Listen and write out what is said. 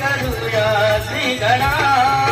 करूया श्री गणा